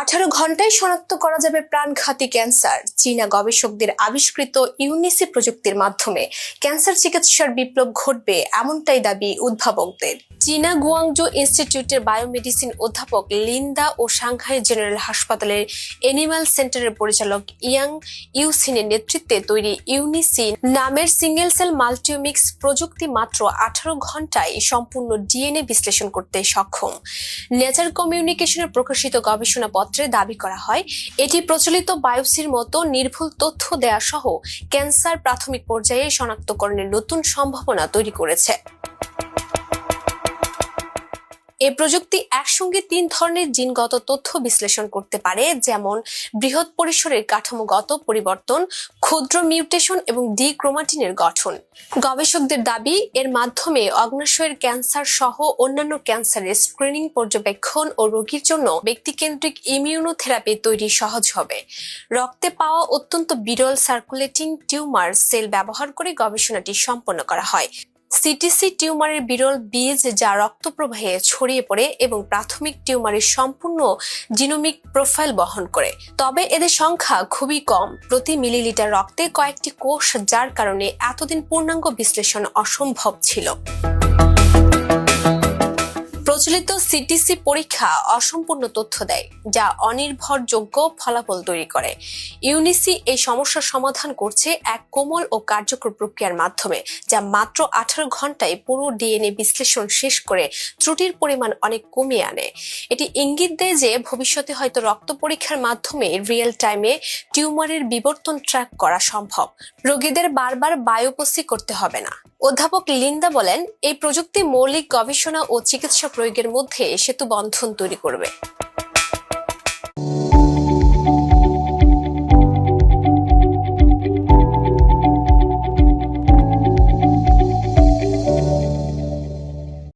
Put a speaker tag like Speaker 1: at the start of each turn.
Speaker 1: আঠারো ঘন্টায় শনাক্ত করা যাবে প্রাণঘাতী ক্যান্সার। চীনা গবেষকদের আবিষ্কৃত ইউনিসি প্রযুক্তির মাধ্যমে ক্যান্সার চিকিৎসার বিপ্লব ঘটবে এমনটাই দাবি উদ্ভাবকদের। চীনা গুয়াংজো ইনস্টিটিউটের বায়োমেডিসিন অধ্যাপক লিন্দা ও সাংহাই জেনারেল হাসপাতালের এনিম্যাল সেন্টারের পরিচালক ইয়াং ইউসিনের নেতৃত্বে তৈরি ইউনিসি নামের সিঙ্গেল সেল মাল্টিওমিক্স প্রযুক্তি মাত্র আঠারো ঘন্টায় সম্পূর্ণ ডিএনএ বিশ্লেষণ করতে সক্ষম। নেচার কমিউনিকেশনের প্রকাশিত গবেষণাপত্রে দাবি করা হয়, এটি প্রচলিত বায়োপসির মতো নির্ভুল তথ্য দেয়া সহ ক্যান্সার প্রাথমিক পর্যায়ে শনাক্তকরণের নতুন সম্ভাবনা তৈরি করেছে। এই প্রযুক্তি একসঙ্গে তিন ধরনের জিনগত তথ্য বিশ্লেষণ করতে পারে, যেমন বৃহৎ পরিসরের কাঠামোগত পরিবর্তন, ক্ষুদ্র মিউটেশন এবং ডি ক্রোমাটিনের গঠন। গবেষকদের দাবি, এর মাধ্যমে অগ্নাশয়ের ক্যান্সার সহ অন্যান্য ক্যান্সারের স্ক্রিনিং পর্যবেক্ষণ ও রোগীর জন্য ব্যক্তিকেন্দ্রিক ইমিউনোথেরাপি তৈরি সহজ হবে। রক্তে পাওয়া অত্যন্ত বিরল সার্কুলেটিং টিউমার সেল ব্যবহার করে গবেষণাটি সম্পন্ন করা হয়। সিটিসি টিউমারের বিরল বীজ যা রক্ত প্রবাহে ছড়িয়ে পড়ে এবং প্রাথমিক টিউমারের সম্পূর্ণ জিনোমিক প্রোফাইল বহন করে। তবে এদের সংখ্যা খুবই কম। প্রতি মিলিলিটার রক্তে কয়েকটি কোষ, যার কারণে এতদিন পূর্ণাঙ্গ বিশ্লেষণ অসম্ভব ছিল। প্রচলিত সিটিসি পরীক্ষা অসম্পূর্ণ তথ্য দেয়, যা অনির্ভরযোগ্য ফলাফল তৈরি করে। ইউনিসি এই সমস্যার সমাধান করছে এক কোমল ও কার্যকর প্রক্রিয়ার মাধ্যমে, যা মাত্র আঠারো ঘন্টায় পুরো ডিএনএ বিশ্লেষণ শেষ করে ত্রুটির পরিমাণ অনেক কমিয়ে আনে। এটি ইঙ্গিত দেয় যে ভবিষ্যতে হয়তো রক্ত পরীক্ষার মাধ্যমে রিয়েল টাইমে টিউমারের বিবর্তন ট্র্যাক করা সম্ভব। রোগীদের বারবার বায়োপসি করতে হবে না। অধ্যাপক লিন্দা বলেন, এই প্রযুক্তি মৌলিক গবেষণা ও চিকিৎসা প্রয়োগের মধ্যে সেতু বন্ধন তৈরি করবে।